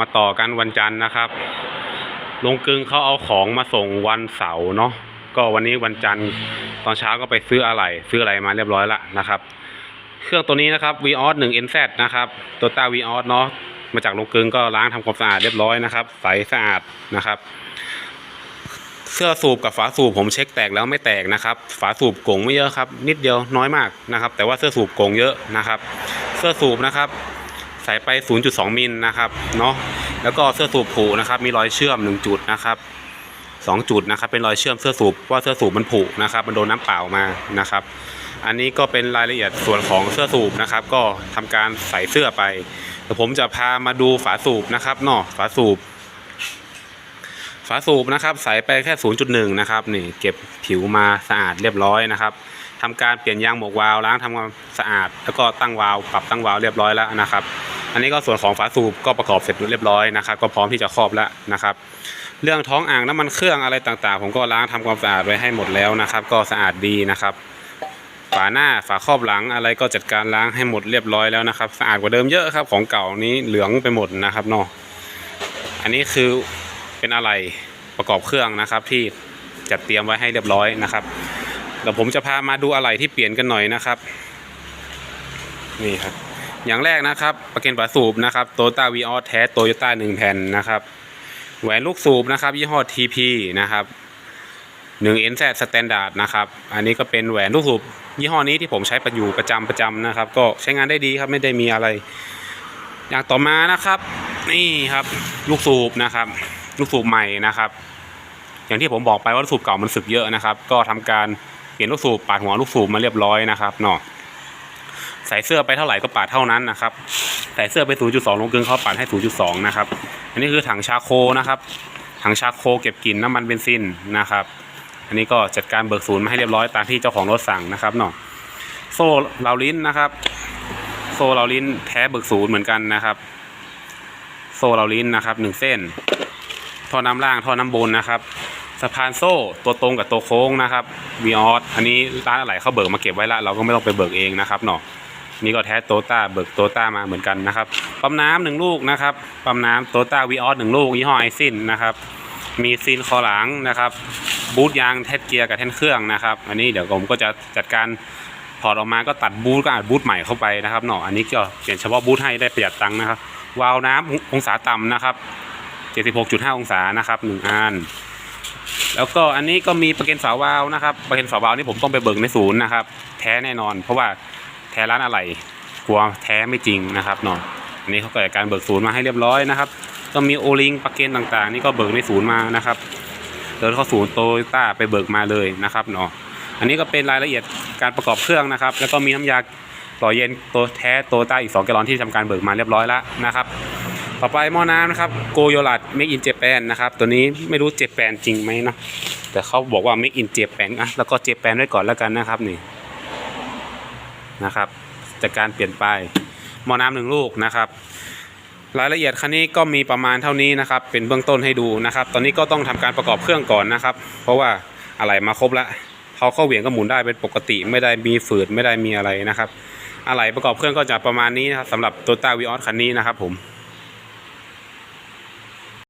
มาต่อกันวันจันทร์นะครับลงกึงเขาเอาของมาส่งวันเสาร์เนาะก็วันนี้วันจันทร์ตอนเช้าก็ไปซื้ออะไรซื้ออะไรมาเรียบร้อยละนะครับ เครื่องตัวนี้นะครับ v ีออสหนึ่ง NZ นะครับตัวต้า v ีออสเนาะมาจากลงกึงก็ล้างทำความสะอาดเรียบร้อยนะครับใสสะอาดนะครับ เสื้อสูบกับฝาสูบผมเช็คแตกแล้วไม่แตกนะครับ ฝาสูบโกงไม่เยอะครับ นิดเดียวน้อยมากนะครับ แต่ว่าเสื้อสูบโกงเยอะนะครับ เสื้อสูบนะครับ ใส่ไป 0.2 มิลนะครับเนาะแล้วก็เสื้อสูบผุนะครับ มีรอยเชื่อม 1 จุดนะครับ2จุดนะครับ เป็นรอยเชื่อมเสื้อสูบว่าเสื้อสูบมันผุนะครับ มันโดนน้ำเปล่ามานะครับ อันนี้ก็เป็นรายละเอียดส่วนของเสื้อสูบนะครับ ก็ทำการใส่เสื้อไปเดี๋ยวผมจะพามาดูฝาสูบนะครับเนาะฝาสูบฝาสูบนะครับใส่ไปแค่ 0.1 นะครับนี่เก็บผิวมาสะอาดเรียบร้อยนะครับทำการเปลี่ยนยางหมวกวาล์วล้างทำความสะอาด แล้วก็ตั้งวาล์วปรับตั้งวาล์วเรียบร้อยแล้วนะครับ อันนี้ก็ส่วนของฝาสูบก็ประกอบเสร็จเรียบร้อยนะครับ ก็พร้อมที่จะครอบแล้วนะครับ เรื่องท้องอ่างน้ำมันเครื่องอะไรต่างๆ ผมก็ล้างทำความสะอาดไว้ให้หมดแล้วนะครับ ก็สะอาดดีนะครับฝาหน้าฝาครอบหลังอะไรก็จัดการล้างให้หมดเรียบร้อยแล้วนะครับ สะอาดกว่าเดิมเยอะครับ ของเก่านี้เหลืองไปหมดนะครับเนาะอันนี้คือเป็นอะไรประกอบเครื่องนะครับ ที่จัดเตรียมไว้ให้เรียบร้อยนะครับเดี๋ยวผมจะพามาดูอะไรที่เปลี่ยนกันหน่อยนะครับ นี่ครับ อย่างแรกนะครับประกันฝาสูบนะครับโตต้าวีออสแท้โตโยต้าหนึ่งแผ่นนะครับแหวนลูกสูบนะครับยี่ห้อ TP นะครับหนึ่ง NZ Standard นะครับอันนี้ก็เป็นแหวนลูกสูบยี่ห้อนี้ที่ผมใช้ประอยู่ประจำประจำนะครับ ก็ใช้งานได้ดีครับไม่ได้มีอะไร อย่างต่อมานะครับ นี่ครับลูกสูบนะครับ ลูกสูบใหม่นะครับ อย่างที่ผมบอกไปว่าลูกสูบเก่ามันสึกเยอะนะครับ ก็ทำการเปลี่ยนลูกสูบปาดหัวลูกสูบมาเรียบร้อยนะครับเนาะ ใส่เสื้อไปเท่าไหร่ก็ปาดเท่านั้นนะครับใส่เสื้อไป 0.2 ลงกึงเขาปาดให้ 0.2 นะครับ อันนี้คือถังชาโคนะครับ ถังชาโคเก็บกลิ่นน้ำมันเบนซินนะครับ อันนี้ก็จัดการเบิกศูนย์มาให้เรียบร้อยตามที่เจ้าของรถสั่งนะครับเนาะ โซ่เหลาลิ้นนะครับ โซ่เหลาลิ้นแท้เบิกศูนย์เหมือนกันนะครับ โซ่เหลาลิ้นนะครับหนึ่งเส้น ท่อน้ำล่างท่อน้ำบนนะครับสะพานโซ่ตัวตรงกับตัวโค้งนะครับวีออสอันนี้ร้านอะไรเขาเบิกมาเก็บไว้ละเราก็ไม่ต้องไปเบิกเองนะครับเนาะ นี่ก็แท้โตต้าเบิกโตต้ามาเหมือนกันนะครับ ปั๊มน้ำหนึ่งลูกนะครับ ปั๊มน้ำโตต้าวีออสหนึ่งลูกยี่ห้อไอซินนะครับ มีซีนคอหลังนะครับ บูทยางแท็เกียร์กับแท่นเครื่องนะครับ อันนี้เดี๋ยวผมก็จะจัดการถอดออกมาก็ตัดบูทก็อัดบูทใหม่เข้าไปนะครับเนาะอันนี้ก็เปลี่ยนเฉพาะบูทให้ได้ประหยัดตังค์นะครับ วาล์วน้ำองศาต่ำนะครับ 76.5 องศานะครับหนึ่งอันแล้วก็อันนี้ก็มีประกันฝาวาล์วนะครับประกันฝาวาล์วนี่ผมต้องไปเบิกในศูนย์นะครับ แท้แน่นอน เพราะว่า แท้ร้านอะไรกลัวแท้ไม่จริงนะครับเนาะอันนี้เขาเก็จัดการเบิกศูนย์มาให้เรียบร้อยนะครับ ก็มีโอลิงประกันต่างๆ นี่ก็เบิกในศูนย์มานะครับเดินเข้าศูนย์โตโยต้าไปเบิกมาเลยนะครับเนาะอันนี้ก็เป็นรายละเอียดการประกอบเครื่องนะครับ แล้วก็มีน้ำยาหล่อเย็นตัวแท้โตต้าอีก2แกลลอนที่ทำการเบิกมาเรียบร้อยแล้วนะครับต่อไปหม้อน้ำนะครับโกโยรัดเมกอินเจแปนนะครับตัวนี้ไม่รู้เจแปนจริงไหมเนาะแต่เขาบอกว่าเมกอินเจแปนอะแล้วก็เจแปนไว้ก่อนแล้วกันนะครับนี่ นะครับ จากการเปลี่ยนไปหม้อน้ำหนึ่งลูกนะครับ รายละเอียดคันนี้ก็มีประมาณเท่านี้นะครับ เป็นเบื้องต้นให้ดูนะครับ ตอนนี้ก็ต้องทำการประกอบเครื่องก่อนนะครับ เพราะว่าอะไรมาครบแล้วเขาเข้าเหวี่ยงก็หมุนได้เป็นปกติ ไม่ได้มีฝืดไม่ได้มีอะไรนะครับ อะไรประกอบเครื่องก็จะประมาณนี้นะครับสำหรับตัวต้าวีออสคันนี้นะครับผม